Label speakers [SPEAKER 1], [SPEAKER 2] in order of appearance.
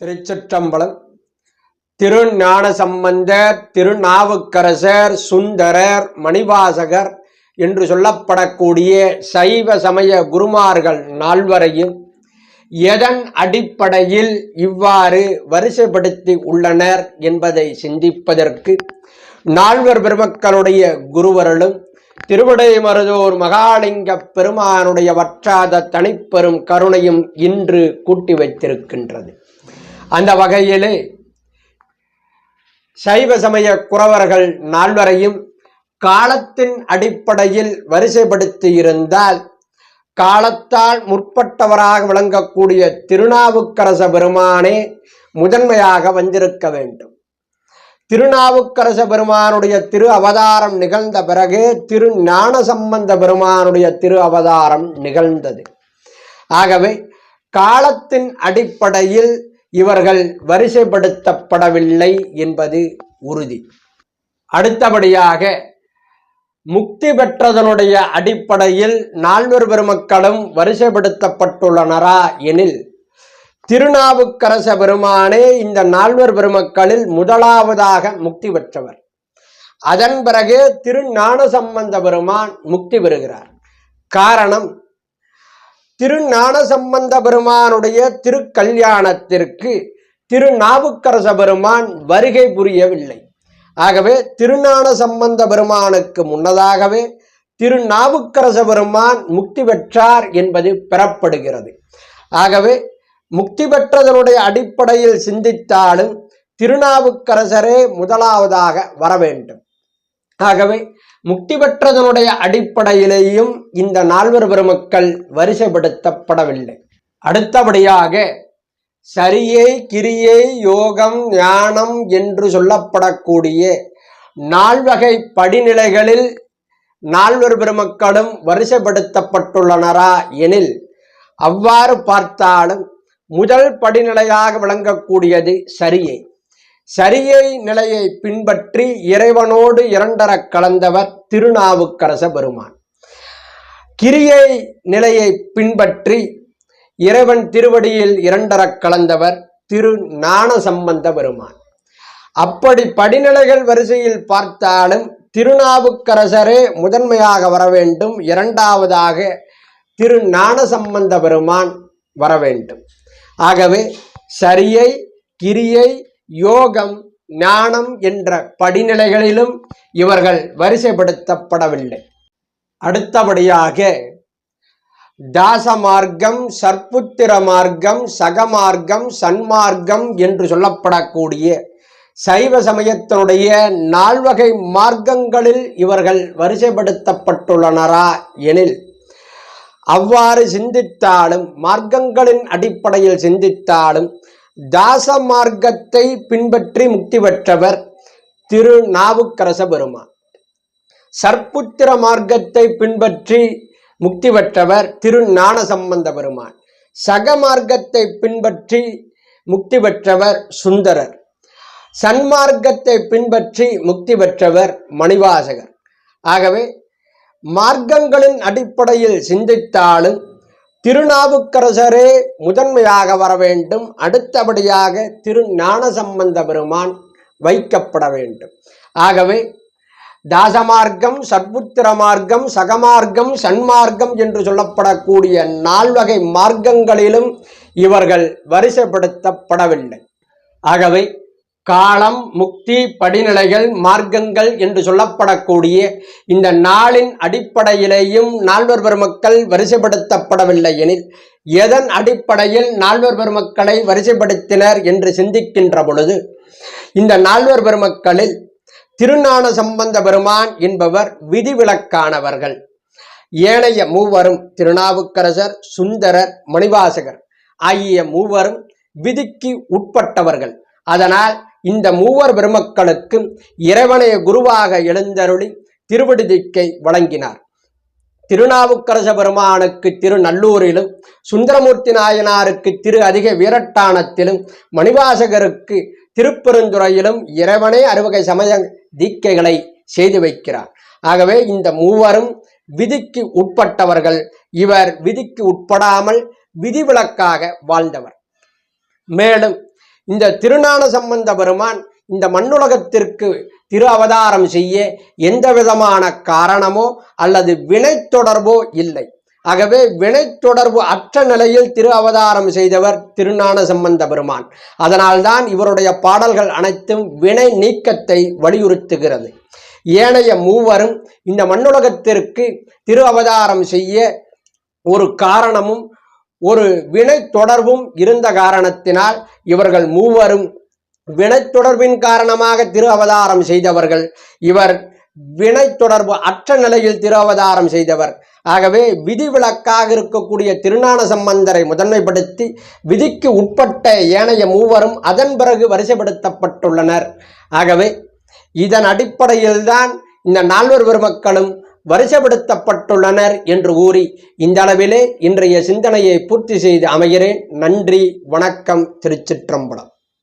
[SPEAKER 1] திருச்சிற்றம்பலம். திருஞான சம்பந்தர் திருநாவுக்கரசர் சுந்தரர் மணிவாசகர் என்று சொல்லப்படக்கூடிய சைவ சமய குருமார்கள் நால்வரையும் எதன் அடிப்படையில் இவ்வாறு வரிசைப்படுத்தி உள்ளனர் என்பதை சிந்திப்பதற்கு நால்வர் பெருமக்களுடைய குருவர்களும் திருவிடைமருதூர் மகாலிங்க பெருமானுடைய வற்றாத தனிப்பெரும் கருணையும் இன்று கூட்டி வைத்திருக்கின்றது. அந்த வகையிலே சைவ சமய குறவர்கள் நால்வரையும் காலத்தின் அடிப்படையில் வரிசைப்படுத்தி இருந்தால் காலத்தால் முற்பட்டவராக விளங்கக்கூடிய திருநாவுக்கரச பெருமானே முதன்மையாக வந்திருக்க வேண்டும். திருநாவுக்கரச பெருமானுடைய திரு அவதாரம் நிகழ்ந்த பிறகு திரு ஞான சம்பந்த பெருமானுடைய திரு அவதாரம் நிகழ்ந்தது. ஆகவே காலத்தின் அடிப்படையில் இவர்கள் வரிசைப்படுத்தப்படவில்லை என்பது உறுதி. அடுத்தபடியாக முக்தி பெற்றதனுடைய அடிப்படையில் நால்வர் பெருமக்களும் வரிசைப்படுத்தப்பட்டுள்ளனரா எனில் திருநாவுக்கரச பெருமானே இந்த நால்வர் பெருமக்களில் முதலாவதாக முக்தி பெற்றவர். அதன் பிறகு திருஞான சம்பந்த பெருமான் முக்தி பெறுகிறார். காரணம் திருஞான சம்பந்த பெருமானுடைய திருக்கல்யாணத்திற்கு திருநாவுக்கரச பெருமான் வருகை புரியவில்லை. ஆகவே திருஞான சம்பந்த பெருமானுக்கு முன்னதாகவே திருநாவுக்கரச பெருமான் முக்தி பெற்றார் என்பது பெறப்படுகிறது. ஆகவே முக்தி பெற்றதனுடைய அடிப்படையில் சிந்தித்தாலும் திருநாவுக்கரசரே முதலாவதாக வர வேண்டும் ஆகவே முக்தி பெற்றதனுடைய அடிப்படையிலேயும் இந்த நால்வர் பெருமக்கள் வரிசைப்படுத்தப்படவில்லை. அடுத்தபடியாக சரியை கிரியை யோகம் ஞானம் என்று சொல்லப்படக்கூடிய நால்வகை படிநிலைகளில் நால்வர் பெருமக்களும் வரிசைப்படுத்தப்பட்டுள்ளனரா எனில் அவ்வாறு பார்த்தாலும் முதல் படிநிலையாக விளங்கக்கூடியது சரியை. சரியை நிலையை பின்பற்றி இறைவனோடு இரண்டர கலந்தவர் திருநாவுக்கரச பெருமான். கிரியை நிலையை பின்பற்றி இறைவன் திருவடியில் இரண்டர கலந்தவர் திரு ஞான சம்பந்த பெருமான். அப்படி படிநிலைகள் வரிசையில் பார்த்தாலும் திருநாவுக்கரசரே முதன்மையாக வர வேண்டும் இரண்டாவதாக திரு ஞானசம்பந்த பெருமான் வர வேண்டும் ஆகவே சரியை கிரியை யோகம் ஞானம் என்ற படிநிலைகளிலும் இவர்கள் வரிசைப்படுத்தப்படவில்லை. அடுத்தபடியாக தாச மார்க்கம் சர்ப்புத்திர மார்க்கம் சகமார்க்கம் சன்மார்க்கம் என்று சொல்லப்படக்கூடிய சைவ சமயத்தினுடைய நால்வகை மார்க்கங்களில் இவர்கள் வரிசைப்படுத்தப்பட்டுள்ளனரா எனில் அவ்வாறு சிந்தித்தாலும் மார்க்கங்களின் அடிப்படையில் சிந்தித்தாலும் தாச மார்க்கத்தை பின்பற்றி முக்தி பெற்றவர் திரு நாவுக்கரச பெருமான். சர்ப்புத்திர மார்க்கத்தை பின்பற்றி முக்தி பெற்றவர் திரு ஞானசம்பந்த பெருமான். சக மார்க்கத்தை பின்பற்றி முக்தி பெற்றவர் சுந்தரர். சன்மார்க்கத்தை பின்பற்றி முக்தி பெற்றவர் மணிவாசகர். ஆகவே மார்க்கங்களின் அடிப்படையில் சிந்தித்தாலும் திருநாவுக்கரசரே முதன்மையாக வர வேண்டும் அடுத்தபடியாக திரு ஞானசம்பந்த பெருமான் வைக்கப்பட வேண்டும். ஆகவே தாசமார்க்கம் சற்புத்திர மார்க்கம் சகமார்க்கம் சன்மார்க்கம் என்று சொல்லப்படக்கூடிய நால்வகை மார்க்கங்களிலும் இவர்கள் வரிசைப்படுத்தப்படவில்லை. ஆகவே காலம் முக்தி படிநிலைகள் மார்க்கங்கள் என்று சொல்லப்படக்கூடிய இந்த நாளின் அடிப்படையிலேயும் நால்வர் பெருமக்கள் வரிசைப்படுத்தப்படவில்லை எனில் எதன் அடிப்படையில் நால்வர் பெருமக்களை வரிசைப்படுத்தினர் என்று சிந்திக்கின்ற பொழுது இந்த நால்வர் பெருமக்களில் திருநான சம்பந்த பெருமான் என்பவர் விதிவிலக்கானவர்கள். ஏனைய மூவரும் திருநாவுக்கரசர் சுந்தரர் மணிவாசகர் ஆகிய மூவரும் விதிக்கு உட்பட்டவர்கள். அதனால் இந்த மூவர் பெருமக்களுக்கு இறைவனைய குருவாக எழுந்தருளி திருவிடுதிக்கை வழங்கினார். திருநாவுக்கரச பெருமானுக்கு திருநல்லூரிலும் சுந்தரமூர்த்தி நாயனாருக்கு திரு அதிக வீரட்டானத்திலும் மணிவாசகருக்கு திருப்பெருந்துறையிலும் இறைவனே அறுவகை சமய தீக்கைகளை செய்து வைக்கிறார். ஆகவே இந்த மூவரும் விதிக்கு உட்பட்டவர்கள். இவர் விதிக்கு உட்படாமல் விதிவிலக்காக வாழ்ந்தவர். மேலும் இந்த திருநான சம்பந்த பெருமான் இந்த மண்ணுலகத்திற்கு திரு அவதாரம் செய்ய எந்த விதமான காரணமோ அல்லது வினை தொடர்போ இல்லை. ஆகவே வினை தொடர்பு அற்ற நிலையில் திரு அவதாரம் செய்தவர் திருநான சம்பந்த பெருமான். அதனால்தான் இவருடைய பாடல்கள் அனைத்தும் வினை நீக்கத்தை வலியுறுத்துகிறது. ஏனைய மூவரும் இந்த மண்ணுலகத்திற்கு திரு அவதாரம் செய்ய ஒரு காரணமும் ஒரு வினை தொடர்பும் இருந்த காரணத்தினால் இவர்கள் மூவரும் வினை தொடர்பின் காரணமாக திரு அவதாரம் செய்தவர்கள். இவர் வினை தொடர்பு அற்ற நிலையில் திரு அவதாரம் செய்தவர். ஆகவே விதிவிலக்காக இருக்கக்கூடிய திருஞான சம்பந்தரை முதன்மைப்படுத்தி விதிக்கு உட்பட்ட ஏனைய மூவரும் அதன் பிறகு வரிசைப்படுத்தப்பட்டுள்ளனர். ஆகவே இதன் அடிப்படையில்தான் இந்த நால்வர் பெருமக்களும் வரிசைப்படுத்தப்பட்டுள்ளனர் என்று கூறி இந்த அளவிலே இன்றைய சிந்தனையை பூர்த்தி செய்து அமைகிறேன். நன்றி வணக்கம் திருச்சிற்றம்பலம்.